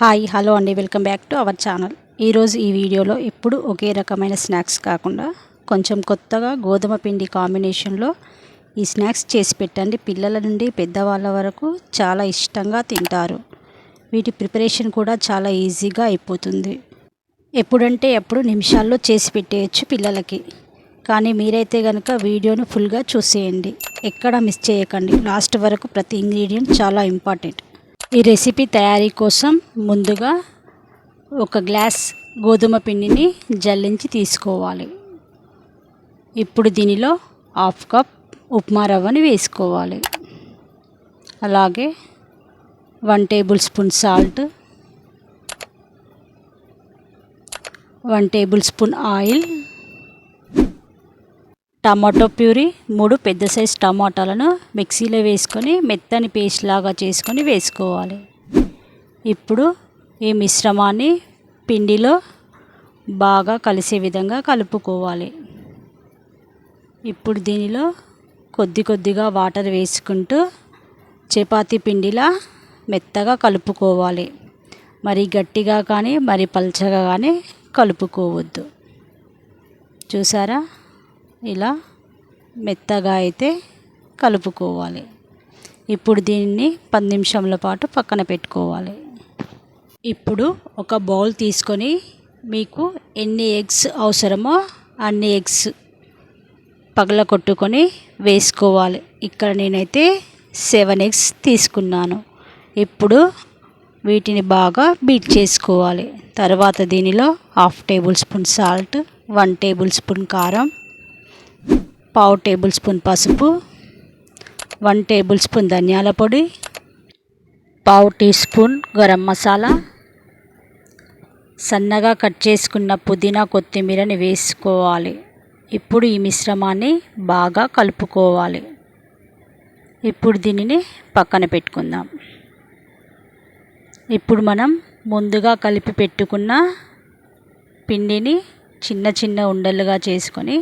Hi hello అండి. Welcome back to our channel. ఈరోజు ఈ వీడియోలో ఎప్పుడు ఒకే రకమైన స్నాక్స్ కాకుండా కొంచెం కొత్తగా గోధుమ పిండి కాంబినేషన్లో ఈ స్నాక్స్ చేసి పెట్టండి. పిల్లల నుండి పెద్దవాళ్ళ వరకు చాలా ఇష్టంగా తింటారు. వీటి ప్రిపరేషన్ కూడా చాలా ఈజీగా అయిపోతుంది. ఎప్పుడంటే ఎప్పుడు నిమిషాల్లో చేసి పెట్టేయచ్చు పిల్లలకి. కానీ మీరైతే కనుక వీడియోను ఫుల్గా చూసేయండి. ఎక్కడ మిస్ చేయకండి. లాస్ట్ వరకు ప్రతి ఇంగ్రీడియంట్ చాలా ఇంపార్టెంట్. ఈ రెసిపీ తయారీ కోసం ముందుగా ఒక గ్లాస్ గోధుమ పిండిని జల్లించి తీసుకోవాలి. ఇప్పుడు దీనిలో హాఫ్ కప్ ఉప్మా రవ్వని వేసుకోవాలి. అలాగే one tablespoon salt one tablespoon oil tomato puree మూడు పెద్ద సైజ్ టమాటాలను మిక్సీలో వేసుకొని మెత్తని పేస్ట్ లాగా చేసుకొని వేసుకోవాలి. ఇప్పుడు ఈ మిశ్రమాన్ని పిండిలో బాగా కలిసే విధంగా కలుపుకోవాలి. ఇప్పుడు దీనిలో కొద్ది కొద్దిగా వాటర్ వేసుకుంటూ చపాతీ పిండిలా మెత్తగా కలుపుకోవాలి. మరి గట్టిగా కానీ మరి పల్చగా కానీ కలుపుకోవద్దు. చూసారా? ఇలా మెత్తగా అయితే కలుపుకోవాలి. ఇప్పుడు దీన్ని పది నిమిషంల పాటు పక్కన పెట్టుకోవాలి. ఇప్పుడు ఒక బౌల్ తీసుకొని మీకు ఎన్ని ఎగ్స్ అవసరమో అన్ని ఎగ్స్ పగల కొట్టుకొని వేసుకోవాలి. ఇక్కడ నేనైతే సెవెన్ ఎగ్స్ తీసుకున్నాను. ఇప్పుడు వీటిని బాగా బీట్ చేసుకోవాలి. తర్వాత దీనిలో half tablespoon salt one tablespoon కారం పావు టేబుల్ స్పూన్ పసుపు వన్ టేబుల్ స్పూన్ ధనియాల పొడి పావు టీ స్పూన్ గరం మసాలా. సన్నగా కట్ చేసుకున్న పుదీనా కొత్తిమీరని వేసుకోవాలి. ఇప్పుడు ఈ మిశ్రమాన్ని బాగా కలుపుకోవాలి. ఇప్పుడు దీనిని పక్కన పెట్టుకుందాం. ఇప్పుడు మనం ముందుగా కలిపి పెట్టుకున్న పిండిని చిన్న చిన్న ఉండలుగా చేసుకొని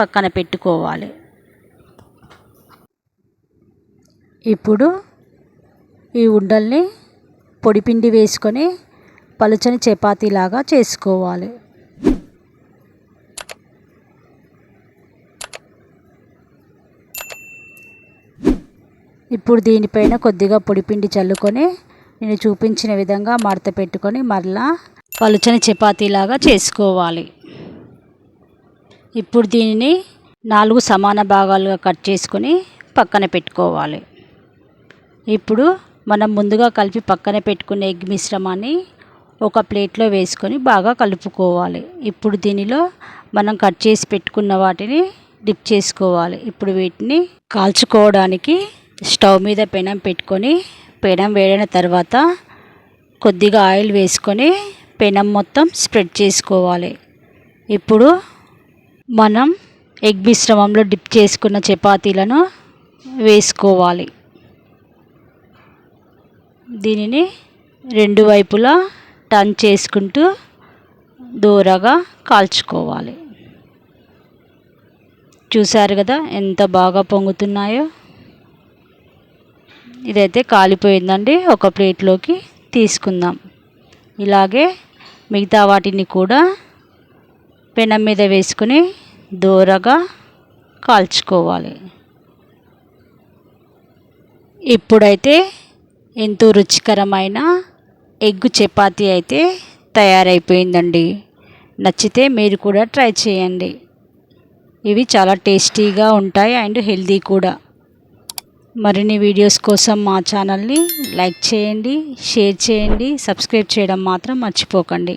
పక్కన పెట్టుకోవాలి. ఇప్పుడు ఈ ఉండల్ని పొడిపిండి వేసుకొని పలుచని చపాతీలాగా చేసుకోవాలి. ఇప్పుడు దీనిపైన కొద్దిగా పొడిపిండి చల్లుకొని నేను చూపించిన విధంగా మడత పెట్టుకొని మరలా పలుచని చపాతీలాగా చేసుకోవాలి. ఇప్పుడు దీనిని నాలుగు సమాన భాగాలుగా కట్ చేసుకొని పక్కన పెట్టుకోవాలి. ఇప్పుడు మనం ముందుగా కలిపి పక్కన పెట్టుకునే ఎగ్ మిశ్రమాన్ని ఒక ప్లేట్లో వేసుకొని బాగా కలుపుకోవాలి. ఇప్పుడు దీనిలో మనం కట్ చేసి పెట్టుకున్న వాటిని డిప్ చేసుకోవాలి. ఇప్పుడు వీటిని కాల్చుకోవడానికి స్టవ్ మీద పెనం పెట్టుకొని పెనం వేడిన తర్వాత కొద్దిగా ఆయిల్ వేసుకొని పెనం మొత్తం స్ప్రెడ్ చేసుకోవాలి. ఇప్పుడు మనం ఎగ్ మిశ్రమంలో డిప్ చేసుకున్న చపాతీలను వేసుకోవాలి. దీనిని రెండు వైపులా టర్న్ చేసుకుంటూ దూరగా కాల్చుకోవాలి. చూసారు కదా ఎంత బాగా పొంగుతున్నాయో? ఇదైతే కాలిపోయిందండి. ఒక ప్లేట్లోకి తీసుకుందాం. ఇలాగే మిగతా వాటిని కూడా పెనం మీద వేసుకుని దూరగా కాల్చుకోవాలి. ఇప్పుడైతే ఎంతో రుచికరమైన ఎగ్ చపాతీ అయితే తయారైపోయిందండి. నచ్చితే మీరు కూడా ట్రై చేయండి. ఇవి చాలా టేస్టీగా ఉంటాయి అండ్ హెల్దీ కూడా. మరిన్ని వీడియోస్ కోసం మా ఛానల్ని లైక్ చేయండి షేర్ చేయండి సబ్స్క్రైబ్ చేయడం మాత్రం మర్చిపోకండి.